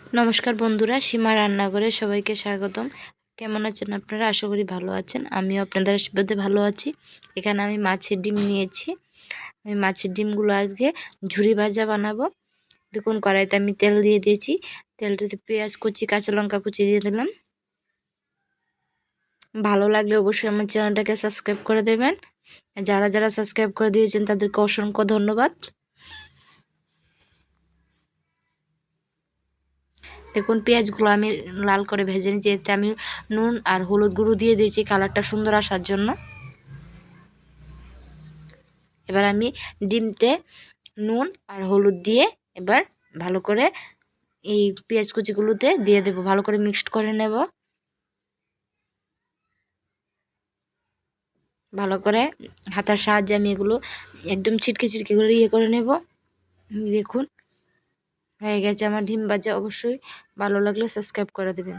নমস্কার বন্ধুরা, সীমা রান্নাঘরে সবাইকে স্বাগতম। কেমন আছেন আপনারা? আশা করি ভালো আছেন। আমিও আপনাদের আশীর্বাদে ভালো আছি। এখানে আমি মাছের ডিম নিয়েছি। আমি মাছের ডিমগুলো আজকে ঝুড়ি ভাজা বানাবো। দেখুন, কড়াইতে আমি তেল দিয়ে দিয়েছি। তেলটাতে পেঁয়াজ কুচি, কাঁচা লঙ্কা কুচি দিয়ে দিলাম। ভালো লাগলে অবশ্যই আমার চ্যানেলটাকে সাবস্ক্রাইব করে দেবেন। যারা যারা সাবস্ক্রাইব করে দিয়েছেন, তাদেরকে অসংখ্য ধন্যবাদ। দেখুন, পেঁয়াজগুলো আমি লাল করে ভেজে নিয়েছি এতে আমি নুন আর হলুদ গুঁড়ো দিয়ে দিয়েছি কালারটা সুন্দর আসার জন্য। এবার আমি ডিমতে নুন আর হলুদ দিয়ে এবার ভালো করে এই পেঁয়াজ কুচিগুলোতে দিয়ে দেব, ভালো করে মিক্সড করে নেব। ভালো করে হাতার সাহায্যে আমি এগুলো একদম ছিটকে ছিটকে করে ইয়ে করে নেব। দেখুন হয়ে গেছে। আমার ডিম ভাজা অবশ্যই ভালো লাগলে সাবস্ক্রাইব করে দেবেন।